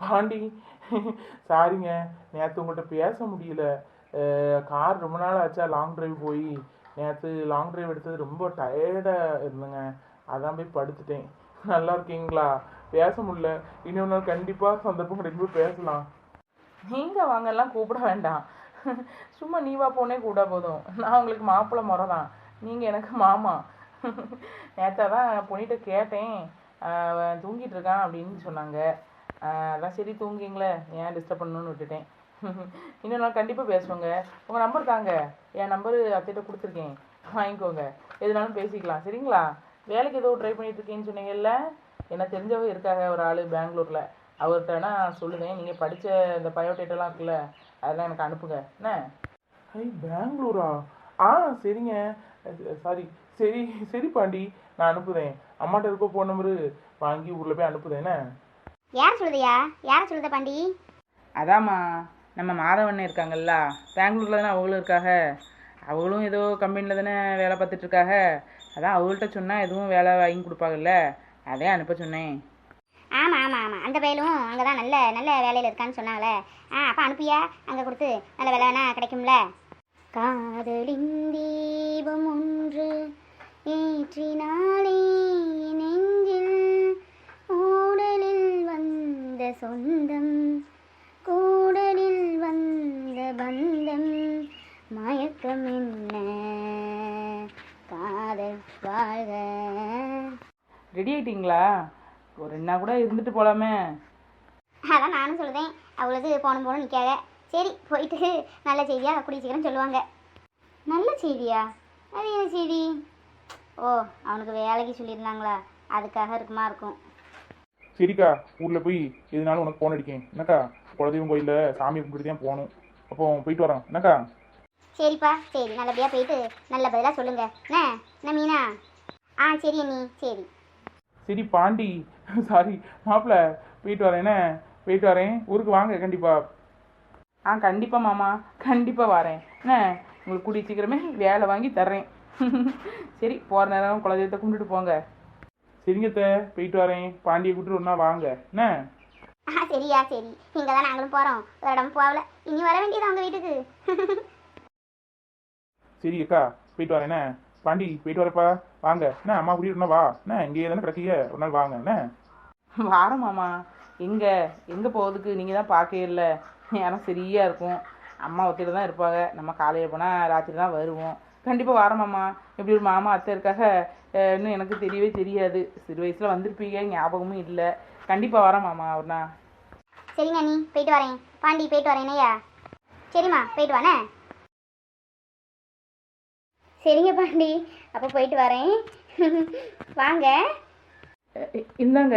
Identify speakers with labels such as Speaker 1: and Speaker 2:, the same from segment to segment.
Speaker 1: பாண்டி. சாரிங்க நேற்று உங்கள்கிட்ட பேச முடியல. கார் ரொம்ப நாள் ஆச்சா லாங் டிரைவ் போய். நேற்று லாங் டிரைவ் எடுத்தது ரொம்ப டயர்டாக இருந்தேங்க. அதான் போய் படுத்துட்டேன். நல்லா இருக்கீங்களா? பேச முடியல. இன்னொரு நாள் கண்டிப்பாக சந்தர்ப்பம் கிடைக்கும் பேசலாம். நீங்கள் வாங்கலாம் கூப்பிட வேண்டாம். சும்மா நீவா போனே கூட போதும். நான் உங்களுக்கு மாப்பிள்ளை முறை தான் நீங்கள் எனக்கு மாமா. நேற்று தான் பொண்ணிட்ட கேட்டேன். தூங்கிட்டு இருக்கான் அப்படின்னு சொன்னாங்க. அதான் சரி தூங்கிங்களே. ஏன் டிஸ்டர்ப் பண்ணணும்னு விட்டுட்டேன். இன்னொரு நாள் கண்டிப்பாக பேசுவோங்க. உங்கள் நம்பர் தாங்க. என் நம்பரு அத்தைகிட்ட கொடுத்துருக்கேன். வாங்கிக்கோங்க. எதுனாலும் பேசிக்கலாம். சரிங்களா? வேலைக்கு ஏதோ ட்ரை பண்ணிட்டுருக்கேன்னு சொன்னீங்கல்ல? என்ன தெரிஞ்சவங்க இருக்காங்க ஒரு ஆள் பெங்களூரில். அவர்கிட்ட நான் சொல்லுவேன் நீங்கள் படித்த இந்த பயோடேட்டெல்லாம் இருக்குல்ல அதெல்லாம் எனக்கு அனுப்புங்க. என்ன? ஐ பெங்களூரா? ஆ சரிங்க. சாரி சரி சரி பாண்டி. நான் அனுப்புதேன். அம்மாட்ட இருக்க ஃபோன் நம்பரு வாங்கி ஊரில் போய் அனுப்புதேன். என்ன?
Speaker 2: யார் சொல்லுதையா? யார் சொல்லுத பாண்டி?
Speaker 3: அதாம்மா நம்ம மாதவண்ணன் இருக்காங்கல்ல பெங்களூரில் தானே அவங்களும் இருக்காக? அவங்களும் ஏதோ கம்பெனியில் தானே வேலை பார்த்துட்டு இருக்காக அதான் அவங்கள்ட்ட சொன்னால் எதுவும் வேலை வாங்கி கொடுப்பாங்கல்ல அதே அனுப்ப சொன்னேன்.
Speaker 2: ஆமாம் ஆமாம் ஆமாம் அந்த பயிலும் அங்கே தான் நல்ல நல்ல வேலையில் இருக்கான்னு சொன்னாங்களே ஆ அப்போ அனுப்பியா? அங்கே கொடுத்து நல்ல வேலைனா கிடைக்கும்ல. காதலின் தீபம் ஒன்று ஏற்றினாலே சொந்தம். கூடலில் வந்த பந்தம் மயக்கம் என்ன காதல் வாழ்க.
Speaker 3: ரெடி ஆயிட்டீங்களா? ஒரு நாள் கூட இருந்துட்டு போகலாமே
Speaker 2: அதான் நானும் சொல்லுதேன் அவ்வளோது போகணும் போகணும் நிற்காத சரி போயிட்டு நல்ல செய்தியாக கூடிய சீக்கிரம் சொல்லுவாங்க. நல்ல செய்தியா? அது என்ன செய்தி? ஓ அவனுக்கு வேலைக்கு சொல்லியிருந்தாங்களா? அதுக்காக இருக்குமா இருக்கும்.
Speaker 1: சரிக்கா ஊரில் போய் எதுனாலும் உனக்கு ஃபோன் அடிக்கேன். என்னக்கா குலதெய்வம் கோயிலில் சாமி கும்பிட்டு தான் போகணும். அப்போ போயிட்டு வரோம். என்னக்கா?
Speaker 2: சரிப்பா சரி நல்லபடியாக போயிட்டு நல்ல பதிலாக சொல்லுங்க. என்ன? என்ன மீனா? ஆ சரி அண்ணி சரி.
Speaker 1: சரி பாண்டி. சாரி மாப்பிள்ள போயிட்டு வரேன். என்ன? போயிட்டு வரேன். ஊருக்கு வாங்க கண்டிப்பாக
Speaker 3: ஆ கண்டிப்பாக மாமா கண்டிப்பாக வரேன். என்ன? உங்களுக்கு கூடிய சீக்கிரமே வேலை வாங்கி தர்றேன். சரி போகிற நேரம் குலதெய்வத்தை கும்பிட்டுட்டு போங்க.
Speaker 1: சரிங்க அத்தை, போயிட்டு வரேன். பாண்டியை கூப்பிட்டு ஒன்றா வாங்க. என்ன?
Speaker 2: ஆ சரியா சரி. இங்கே தான் நாங்களும் போகிறோம் ஒரு இடம் போகல. இனி வர வேண்டியது அவங்க வீட்டுக்கு?
Speaker 1: சரி அக்கா போயிட்டு வரேன். என்ன? பாண்டி போயிட்டு வரப்பா. வாங்க. என்ன அம்மா கூட்டிட்டு வா. என்ன இங்கேயே தானே கிடக்கீங்க? ஒரு நாள் வாங்க. என்ன?
Speaker 3: வாரம் மாமா. எங்கே? எங்கே போகிறதுக்கு நீங்கள் தான் பார்க்கவே இல்லை. நேரம் சரியாக இருக்கும். அம்மா ஒத்திட்டு தான் இருப்பாங்க. நம்ம காலையில் போனால் ராத்திரி தான் வருவோம். கண்டிப்பாக வாரம் மாமா. எப்படி ஒரு மாமா அத்தை இருக்காக இன்னும் எனக்கு தெரியவே தெரியாது. சிறு வயசில் வந்திருப்பீங்க ஞாபகமும் இல்லை. கண்டிப்பாக வரேன் மாமா நாள்
Speaker 2: சரிங்க அண்ணி போயிட்டு வரேன். பாண்டி போயிட்டு வரேன் ஐயா சரிம்மா போயிட்டு வானே சரிங்க பாண்டி அப்போ போயிட்டு வரேன். வாங்க.
Speaker 3: இந்தாங்க.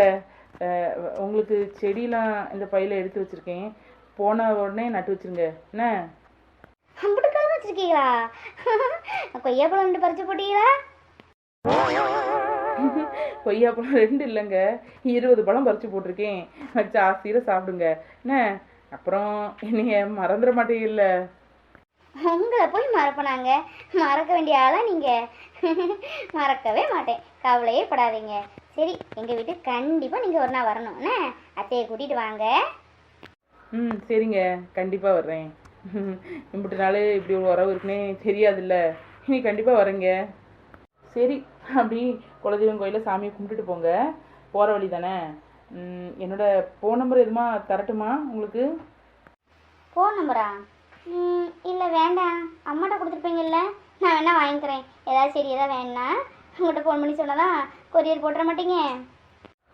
Speaker 3: உங்களுக்கு செடியெலாம் இந்த பையில எடுத்து வச்சுருக்கேன். போன உடனே நட்டு வச்சிருங்க. என்ன
Speaker 2: கிழமை வச்சிருக்கீங்களா? கொய்யாப்பழம் ரெண்டு பறிச்சு போட்டீங்களா?
Speaker 3: கொய்யாப்பழம் ரெண்டு இல்லைங்க. இருபது பழம் பறிச்சு போட்டிருக்கேன். வச்சு ஆசையில் சாப்பிடுங்க. என்ன? அப்புறம் என்னைய மறந்துட மாட்டீங்கல்ல.
Speaker 2: உங்களை போய் மறப்பனாங்க. மறக்க வேண்டிய ஆளா நீங்கள் மறக்கவே மாட்டேன். கவலையே படாதீங்க. சரி எங்கள் வீட்டுக்கு கண்டிப்பாக நீங்கள் ஒரு நாள் வரணும். என்ன? அத்தையை கூட்டிகிட்டு வாங்க.
Speaker 3: ம் சரிங்க. கண்டிப்பாக வர்றேன். இம்பிட்டு நாள் இப்படி ஒரு உறவு இருக்குன்னே தெரியாதுல்ல. இனி கண்டிப்பாக வரேங்க. சரி அப்படி குலதெய்வம் கோயிலில் சாமியை கும்பிட்டுட்டு போங்க. போகிற வழி தானே? ம், என்னோட ஃபோன் நம்பர் எதுமா தரட்டுமா உங்களுக்கு?
Speaker 2: ஃபோன் நம்பரா ம் இல்லை வேண்டாம். அம்மாட்ட கொடுத்துருப்பீங்கல்ல? நான் வேணா வாங்கிக்கிறேன். ஏதாவது சரி ஏதாவது வேணா உங்கள்கிட்ட ஃபோன் பண்ணி சொன்னதான் கொரியர் போட்டுற மாட்டீங்க.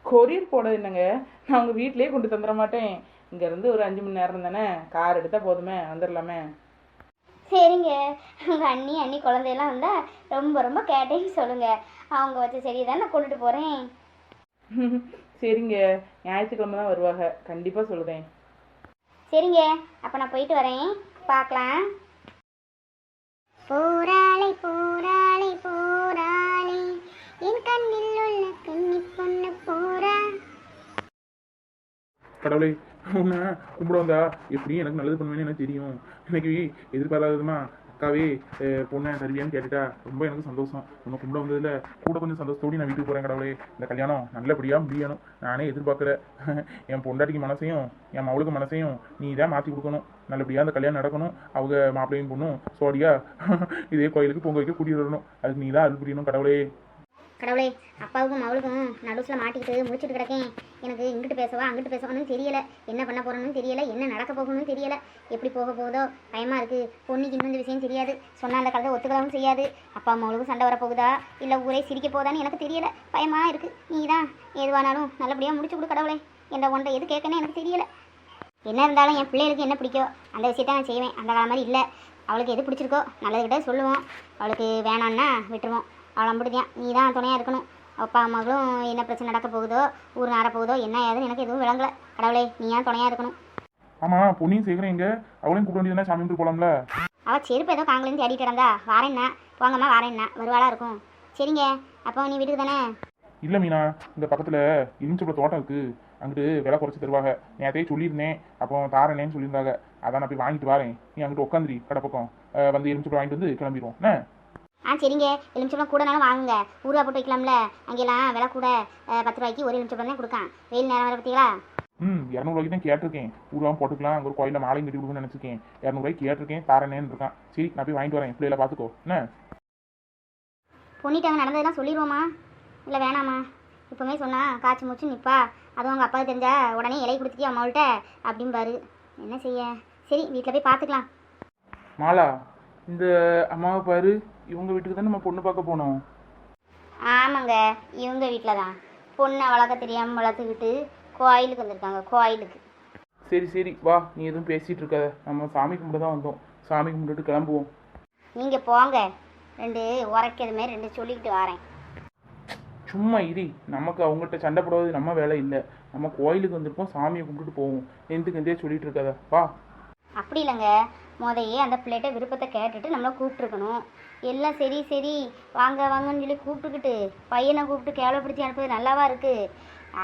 Speaker 3: கொரியர் போட என்னங்க? நான் உங்கள் வீட்டிலேயே கொண்டு தந்துட மாட்டேன். இங்கேருந்து ஒரு அஞ்சு மணி நேரம் தானே? கார் எடுத்தால் போதுமே வந்துடலாமே
Speaker 2: சரிங்க. உங்கள் அண்ணி அண்ணி குழந்தையெல்லாம் வந்தால் ரொம்ப ரொம்ப கேட்டேன்னு சொல்லுங்கள் அவங்க வச்ச சரி தான் நான் கொண்டுட்டு போகிறேன்
Speaker 3: சரிங்க. ஞாயிற்றுக்கிழமை தான் வருவாங்க. கண்டிப்பாக சொல்லுதேன்
Speaker 2: சரிங்க. அப்போ நான் போயிட்டு வரேன். பார்க்கலாம். போராளி போராளி போராளி. என் கண்ணில் உள்ள கண்ணி பொண்ணு போரா
Speaker 1: கடவுளே உன்னை கும்பிட வந்தா எப்படி எனக்கு நல்லது பண்ணுவேன்னு எனக்கு தெரியும். இன்னைக்கு எதிர்பாராததுமா அக்காவே பொண்ணை தருவியான்னு கேட்டுட்டா ரொம்ப எனக்கு சந்தோஷம். உன்னை கும்பிட வந்ததுல கூட கொஞ்சம் சந்தோஷத்தோடு நான் வீட்டுக்கு போகிறேன் கடவுளே. இந்த கல்யாணம் நல்லபடியாக முடியணும். நானே எதிர்பார்க்குற என் பொண்டாட்டிக்கு மனசையும் என் மவளுக்கு மனசையும் நீ தான் மாற்றி கொடுக்கணும். நல்லபடியாக அந்த கல்யாணம் நடக்கணும். அவங்க மாப்பிள்ளையும் பொண்ணும் சோடியா இதே கோயிலுக்கு பொங்க வைக்க கூட்டிகிட்டு வரணும். அதுக்கு நீ தான் அருள் புரியணும் கடவுளே.
Speaker 2: கடவுளே அப்பாவுக்கும் அவளுக்கும் நடுவில் மாட்டிக்கிட்டு முடிச்சுட்டு கிடக்கேன். எனக்கு இங்கிட்டு பேசவா அங்கிட்டு பேசவான்னு தெரியல. என்ன பண்ண போறேன்னு தெரியல என்ன நடக்க போகணும்னு தெரியல. எப்படி போக போகுதோ பயமாக இருக்குது பொண்ணுக்கு இன்னும் இந்த விஷயம் தெரியாது. சொன்னால் அந்த கலதை ஒத்துக்கவும் செய்யாது. அப்பா அம்மாவுக்கும் சண்டை வரப்போகுதா இல்லை ஊரே சிரிக்க போகுதான்னு எனக்கு தெரியல. பயமாக இருக்குது நீ தான் எதுவானாலும் நல்லபடியாக முடிச்சு கொடு கடவுளே. என்ற ஒன்றை எது கேட்கணும் எனக்கு தெரியல. என்ன இருந்தாலும் என் பிள்ளைகளுக்கு என்ன பிடிக்கோ அந்த விஷயத்த நான் செய்வேன். அந்த காலம் மாதிரி இல்லை. அவளுக்கு எது பிடிச்சிருக்கோ நல்லதுக்கிட்ட சொல்லுவோம். அவளுக்கு வேணான்னா விட்டுருவோம். அவளை நம்பிடுதியான் நீ தான் துணையாக இருக்கணும். அப்பா அம்மாவும் என்ன பிரச்சனை நடக்க போகுதோ ஊர் நார போகுதோ என்ன ஏதுன்னு எனக்கு எதுவும் விளங்கல. கடவுளே நீ ஏன் துணையாக இருக்கணும்.
Speaker 1: ஆமாம் பொண்ணையும் சேர்க்குறேன் எங்க அவளையும் கூப்பிட வேண்டியதுனா சாமி போகலாம்ல
Speaker 2: அவள் செருப்பு ஏதோ காங்கலேருந்து தேடிட்டு கிடந்தா வாரேன்னா போங்கம்மா வாரேன்னா வருவாளா இருக்கும். சரிங்க. அப்போ நீ வீட்டுக்கு தானே?
Speaker 1: இல்லை மீனா இந்த பக்கத்தில் இனிச்சப்பட தோட்டம் இருக்குது அங்கிட்டு விலை குறைச்சி தருவாங்க. நேரத்தையே சொல்லியிருந்தேன். அப்போ தாரேனேன்னு சொல்லியிருந்தாங்க. அதான் நான் போய் வாங்கிட்டு வரேன். நீ அங்கிட்டு உட்காந்துரி கடை பக்கம். வந்து எலுமிச்சப்பழம் வாங்கிட்டு வந்து கிளம்பிடுவோம் என்ன?
Speaker 2: ஆ சரிங்க. எலுமிச்சம்பழம் கூடனாலும் வாங்குங்க. ஊறுகா போட்டு வைக்கலாம்ல. அங்கெல்லாம் விலை கூட பத்து ரூபாய்க்கு ஒரு எலுமிச்சம்பழம் தான் கொடுக்கான். வெயில் நேரம் வர பார்த்தீங்களா
Speaker 1: ம் இரநூறுவாய்க்கு தான் கேட்டிருக்கேன். ஊருவான் போட்டுக்கலாம். அங்கே ஒரு கோயிலில் மாலையும் கட்டி கொடுக்கணும்னு நினச்சிருக்கேன். இரநூறுவாய்க்கு கேட்டிருக்கேன். தாரேனேன்னு இருக்கான். சரி நான் போய் வாங்கிட்டு வரேன். பிள்ளைகளை பார்த்துக்கோ. என்ன?
Speaker 2: பொண்ணிட்டாங்க நடந்ததெல்லாம் சொல்லிடுவோமா இல்லை வேணாமா? இப்போவே சொன்னா காய்ச்சி மூச்சு நிப்பா. அதுவும் அவங்க அப்பாவுக்கு தெரிஞ்சா உடனே இலை கொடுத்துட்டியா அம்மாவிட்ட அப்படிம்பாரு. என்ன செய்ய? சரி வீட்டில் போய் பார்த்துக்கலாம்.
Speaker 1: மாலா இந்த அம்மாவை பாரு இவங்க வீட்டுக்கு தான் நம்ம பொண்ணு பார்க்க போனோம்.
Speaker 2: ஆமாங்க இவங்க வீட்டில் தான் பொண்ணை வளர்க்க தெரியாமல் வளர்த்துக்கிட்டு கோயிலுக்கு வந்திருக்காங்க கோயிலுக்கு.
Speaker 1: சரி சரி வா நீ எதுவும் பேசிகிட்டு இருக்காத. நம்ம சாமி கும்பிட தான் வந்தோம். சாமி கும்பிட்டுட்டு கிளம்புவோம்.
Speaker 2: நீங்கள் போங்க. ரெண்டு உரைக்கிறதுமே ரெண்டு சொல்லிக்கிட்டு வரேன்.
Speaker 1: சும்மா இரி. நமக்கு அவங்கள்ட்ட சண்டை போடுவது நம்ம வேலை இல்லை. நம்ம கோயிலுக்கு வந்திருக்கோம் சாமியை கும்பிட்டுட்டு போவோம். எந்துக்கு எந்தே சொல்லிட்டு இருக்காத. வா.
Speaker 2: அப்படி இல்லைங்க. முதையே அந்த பிள்ளைகிட்ட விருப்பத்தை கேட்டுட்டு நம்மளை கூப்பிட்ருக்கணும் எல்லாம் சரி சரி வாங்க வாங்கன்னு சொல்லி கூப்பிட்டுக்கிட்டு பையனை கூப்பிட்டு கேவலப்படுத்தி அனுப்புறது நல்லாவா இருக்குது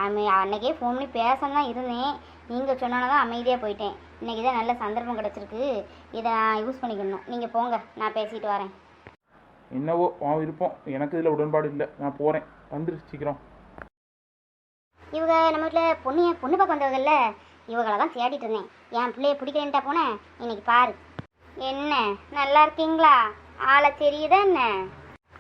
Speaker 2: அன்னைக்கே ஃபோன் பண்ணி பேசணும் தான் இருந்தேன். நீங்கள் சொன்னால தான் அமைதியாக போயிட்டேன். இன்றைக்கி தான் நல்ல சந்தர்ப்பம் கிடச்சிருக்கு. இதை நான் யூஸ் பண்ணிக்கணும். நீங்கள் போங்க நான் பேசிட்டு வரேன்.
Speaker 1: என்னவோ உன் விருப்பம் எனக்கு இதில் உடன்பாடு இல்லை. நான் போகிறேன் வந்துரு சீக்கிரம்.
Speaker 2: இவங்க நம்ம வீட்டில் பொண்ணு பொண்ணு பார்க்க வந்தவங்கல்ல இவங்களை தான் தேடிட்டு இருந்தேன். என் பிள்ளைய பிடிக்கிறேன்ட்டா போனேன் இன்னைக்கு பாரு. என்ன நல்லா இருக்கீங்களா? ஆளை தெரியுதா என்ன?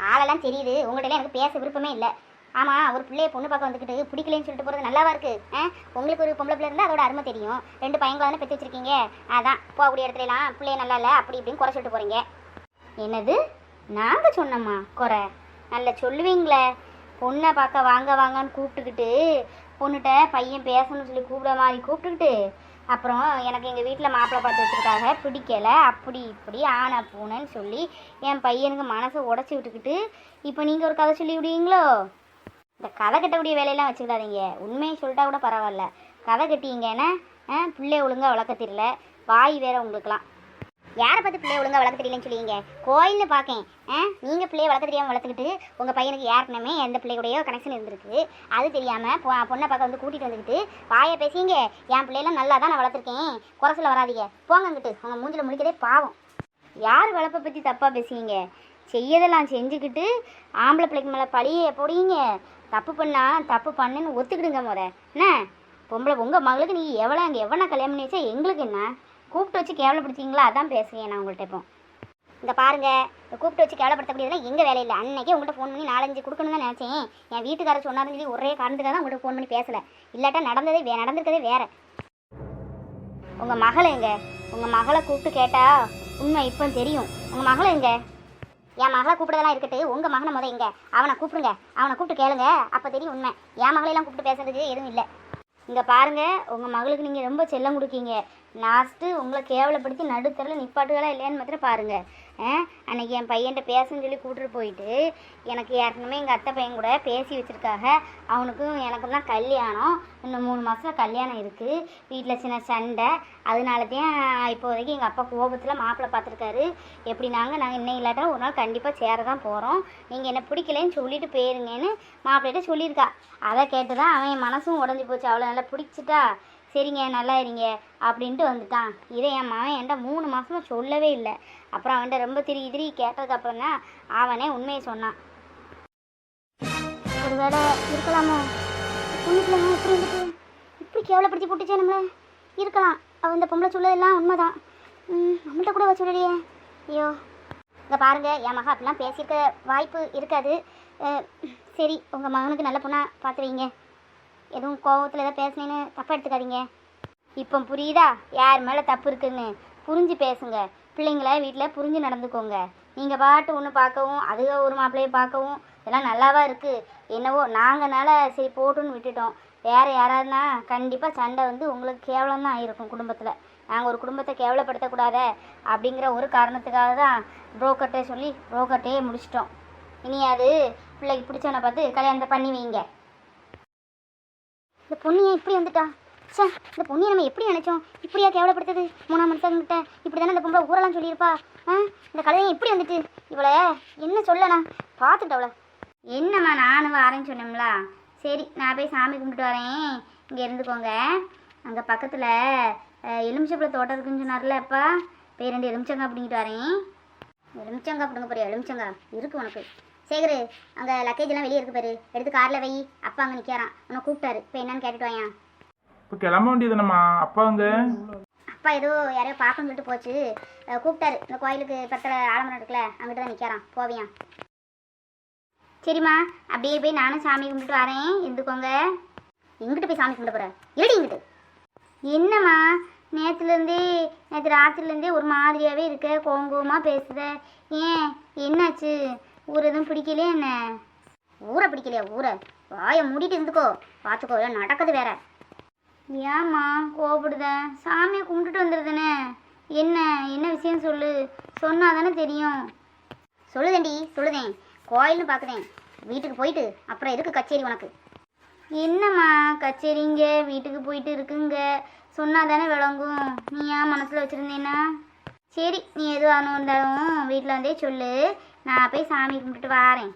Speaker 2: ஆளெல்லாம் தெரியுது. உங்கள்கிட்ட எனக்கு பேச விருப்பமே இல்லை. ஆமாம் ஒரு பிள்ளைய பொண்ணு பார்க்க வந்துக்கிட்டு பிடிக்கலன்னு சொல்லிட்டு போகிறது நல்லாவா இருக்குது ஆ? உங்களுக்கு ஒரு பொம்பளை பிள்ளை இருந்தால் அதோட அருமை தெரியும். ரெண்டு பையங்களை தானே பெற்று வச்சுருக்கீங்க? அதான் போகக்கூடிய இடத்துலலாம் பிள்ளைய நல்லா இல்லை அப்படி இப்படின்னு குறை சொல்லிட்டு போகிறீங்க என்னது? நாங்கள் சொன்னோம்மா குறை? நல்லா சொல்லுவீங்களே. பொண்ணை பார்க்க வாங்க வாங்கன்னு கூப்பிட்டுக்கிட்டு பொண்ணுகிட்ட பையன் பேசணும்னு சொல்லி கூப்பிட மாதிரி கூப்பிட்டுக்கிட்டு அப்புறம் எனக்கு எங்கள் வீட்டில் மாப்பிள்ளை பார்த்து வச்சுருக்காங்க. பிடிக்கல. அப்படி இப்படி ஆனா பூனைன்னு சொல்லி என் பையனுக்கு மனசை உடச்சி விட்டுக்கிட்டு இப்போ நீங்கள் ஒரு கதை சொல்லி விடுவீங்களோ? இந்த கதை கட்டக்கூடிய வேலையெல்லாம் வச்சுக்கிடாதீங்க. உண்மையை சொல்லிட்டா கூட பரவாயில்ல. கதை கட்டிங்கன்னா பிள்ளைய ஒழுங்காக வளர்க்க தெரியல. வாய் வேற உங்களுக்குலாம் யாரை பார்த்து பிள்ளைய ஒழுங்காக வளர்க்க தெரியலன்னு சொல்லுவீங்க? கோயில்னு பார்க்கேன். ஆ? நீங்கள் பிள்ளைய வளர்க்க தெரியாமல் வளர்த்துக்கிட்டு உங்கள் பையனுக்கு யாருக்குமே எந்த பிள்ளை கனெக்ஷன் இருந்திருக்கு. அது தெரியாமல் பொ பொண்ணை பார்க்க வந்து கூட்டிகிட்டு வந்துக்கிட்டு வாயை பேசிங்க என் பிள்ளையெல்லாம் நல்லா தான் நான் வளர்த்துருக்கேன். குறை சொல்ல வராதீங்க. போங்க அங்கிட்டு. உங்கள் மூஞ்சில் முடிக்கதே பாவம். யார் வளர்ப்பை பற்றி தப்பாக பேசுவீங்க? செய்யதெல்லாம் செஞ்சுக்கிட்டு ஆம்பளை பிள்ளைக்கு மேலே பழியை போடுவீங்க. தப்பு பண்ணா தப்பு பண்ணுன்னு ஒத்துக்கிடுங்க முத. என்ன? பொம்பளை உங்கள் மகளுக்கு நீ எவ்வளோ அங்கே எவ்வளோ கல்யாணம் பண்ணி வச்சா எங்களுக்கு என்ன? கூப்பிட்டு வச்சு கேவலப்படுத்தீங்களா அதான் பேசுகிறேன் நான் உங்கள்கிட்ட இப்போ. இந்த பாருங்க கூப்பிட்டு வச்சு கேவலப்படுத்தக்கூடியதுலாம் எங்கள் வேலை இல்லை அன்னைக்கே உங்கள்கிட்ட ஃபோன் பண்ணி நாலஞ்சு கொடுக்கணும்னு தான் நினச்சேன். என் வீட்டுக்காரர் சொன்னாருன்னு சொல்லி ஒரே காரணத்துக்காக தான் உங்கள்கிட்ட ஃபோன் பண்ணி பேசலை. இல்லாட்டா நடந்ததே வே நடந்திருக்கதே வேற. உங்கள் மகளை எங்க? உங்கள் மகளை கூப்பிட்டு கேட்டால் உண்மை இப்போ தெரியும். உங்கள் மகளை எங்க? என் மகளை கூப்பிடுறதெல்லாம் இருக்கட்டு உங்கள் மகனை முத எங்க? அவனை கூப்பிடுங்க. அவனை கூப்பிட்டு கேளுங்க. அப்போ தெரியும் உண்மை. என் மகளையெல்லாம் கூப்பிட்டு பேசுறதுக்கு எதுவும் இல்லை. இங்கே பாருங்கள் உங்கள் மகளுக்கு நீங்கள் ரொம்ப செல்லம் கொடுக்கீங்க. லாஸ்ட்டு உங்களை கேவலப்படுத்தி நடுத்தரில் நிப்பாட்டுகளா இல்லையான்னு மாத்திரம் பாருங்கள் ஆ அன்னைக்கு என் பையன்கிட்ட பேசுன்னு சொல்லி கூட்டிட்டு போயிட்டு எனக்கு ஏற்கனவே எங்கள் அத்தை பையன் கூட பேசி வச்சுருக்காங்க. அவனுக்கும் எனக்கும் தான் கல்யாணம். இன்னும் மூணு மாதம் கல்யாணம் இருக்குது வீட்டில் சின்ன சண்டை. அதனால தான் இப்போதைக்கு எங்கள் அப்பா கோபத்தில் மாப்பிள்ளை பார்த்துருக்காரு. எப்படி நாங்கள் நாங்கள் இன்னும் இல்லாட்டா ஒரு நாள் கண்டிப்பாக சேர தான் போகிறோம் நீங்கள் என்ன பிடிக்கலன்னு சொல்லிட்டு போயிருங்கன்னு மாப்பிள்ளைகிட்ட சொல்லியிருக்கா. அதை கேட்டு தான் அவன் என் மனசும் உடஞ்சி போச்சு. அவ்வளோ நல்லா பிடிச்சிட்டா. சரிங்க நல்லா இருங்க அப்படின்ட்டு வந்துட்டான். இதை என் மகன் என்கிட்ட மூணு மாதமாக சொல்லவே இல்லை. அப்புறம் அவன்கிட்ட ரொம்ப திரி திரி கேட்டதுக்கு அப்புறம் தான் அவனே உண்மையை சொன்னான். ஒருவேளை இருக்கலாமோ? பொண்ணுக்குள்ளங்க எப்படி இருந்துட்டு? இப்படி கேவலப்படுத்தி போட்டுச்சே நம்மள. இருக்கலாம். அவன் இந்த பொம்பளை சொல்லதெல்லாம் உண்மைதான். ம், நம்மள்ட்ட கூட வச்சு சொல்லலையே. ஐயோ. இங்கே பாருங்க என் மகன் அப்படிலாம் பேசியிருக்க வாய்ப்பு இருக்காது. சரி உங்கள் மகனுக்கு நல்ல பொண்ணாக பார்த்து வைங்க. எதுவும் கோபத்தில் எதாவது பேசுனேன்னு தப்பாக எடுத்துக்காதீங்க. இப்போ புரியுதா? யார் மேலே தப்பு இருக்குன்னு? புரிஞ்சு பேசுங்க. பிள்ளைங்கள வீட்டில் புரிஞ்சு நடந்துக்கோங்க. நீங்கள் பாட்டு ஒன்று பார்க்கவும் அதுக ஒரு மாப்பிள்ளையை பார்க்கவும் இதெல்லாம் நல்லாவா இருக்குது என்னவோ நாங்கனால சரி போட்டுன்னு விட்டுட்டோம். வேறு யாராவதுனா கண்டிப்பாக சண்டை வந்து உங்களுக்கு கேவலம் தான் ஆயிருக்கும் குடும்பத்தில். நாங்கள் ஒரு குடும்பத்தை கேவலப்படுத்தக்கூடாத அப்படிங்கிற ஒரு காரணத்துக்காக தான் புரோக்கர்ட்டே சொல்லி புரோக்கர்ட்டே முடிச்சிட்டோம். இனி அது பிள்ளைக்கு பிடிச்சவனை பார்த்து கல்யாணத்தை பண்ணி வைங்க. இந்த பொண்ணு ஏன் இப்படி வந்துட்டா? சே இந்த பொண்ணியை நம்ம எப்படி நினைச்சோம்? இப்படியா கேவலப்படுத்துது மூணாம் மனுஷங்கிட்ட இப்படி தானே இந்த பொம்பளை ஊரெல்லாம் சொல்லியிருப்பா? ஆ? இந்த கலையை இப்படி வந்துட்டு. இவளை என்ன சொல்லண்ணா பார்த்துட்டு அவளை. என்னம்மா நானும் வரேன்னு சொன்னோம்ல. சரி நான் போய் சாமி கும்பிட்டு வரேன். இங்கே இருந்துக்கோங்க. அங்கே பக்கத்தில் எலுமிச்சப்பழ தோட்டம் இருக்குன்னு சொன்னார்ல அப்பா. போய் ரெண்டு எலுமிச்சங்காய் பிடிங்கிட்டு வரேன். எலுமிச்சங்காய் அப்படிங்க போறியா? எலுமிச்சங்காய் இருக்கு உனக்கு. சேகரு அங்கே லக்கேஜ் எல்லாம் வெளியே இருக்கு பாரு. எடுத்து காரில் வை. அப்பா அங்கே நிற்கிறான் உன்னை கூப்பிட்டாரு. இப்போ என்னன்னு கேட்டுட்டு வாயான்
Speaker 1: இப்போ கிளம்ப வேண்டியதுனம்மா அப்பா அங்க?
Speaker 2: அப்பா ஏதோ யாரையோ பார்க்கணும்னு சொல்லிட்டு போச்சு. கூப்பிட்டாரு. இந்த கோயிலுக்கு பக்கத்தில் ஆலமரம் இருக்குல்ல அங்கிட்டு தான் நிற்கிறான் போவியான் சரிம்மா. அப்படியே போய் நானும் சாமி கும்பிட்டு வரேன். இருந்துக்கோங்க. எங்கிட்டு போய் சாமி கும்பிட போகிறேன் இருடி இங்கிட்டு. என்னம்மா? நேற்றுலேருந்தே நேற்று ராத்திரிலேருந்தே ஒரு மாதிரியாகவே இருக்க. கோங்குவமாக பேசுத. ஏன்? என்னாச்சு? ஊர் எதுவும் பிடிக்கலையே என்ன? ஊரை பிடிக்கலையா ஊரை? வாயை மூடிட்டு இருந்துக்கோ. பார்த்துக்கோ இல்லை நடக்குது வேற. ஏம்மா கோபப்படுத சாமியை கும்பிட்டுட்டு வந்துடுதுனே என்ன என்ன விஷயம் சொல்லு. சொன்னா தானே தெரியும். சொல்லுதேன்டி சொல்லுதேன். கோயில்னு பார்க்குதேன். வீட்டுக்கு போயிட்டு அப்புறம் இருக்கு கச்சேரி உனக்கு? என்னம்மா கச்சேரிங்க வீட்டுக்கு போயிட்டு இருக்குங்க. சொன்னா தானே விளங்கும். நீ ஏன் மனசில் வச்சுருந்தேன்னா? சரி நீ எதுவாக ஆனு வந்தாலும் வீட்டில் வந்தே சொல்லு. நான் போய் சாமி கும்பிட்டுட்டு வாரேன்.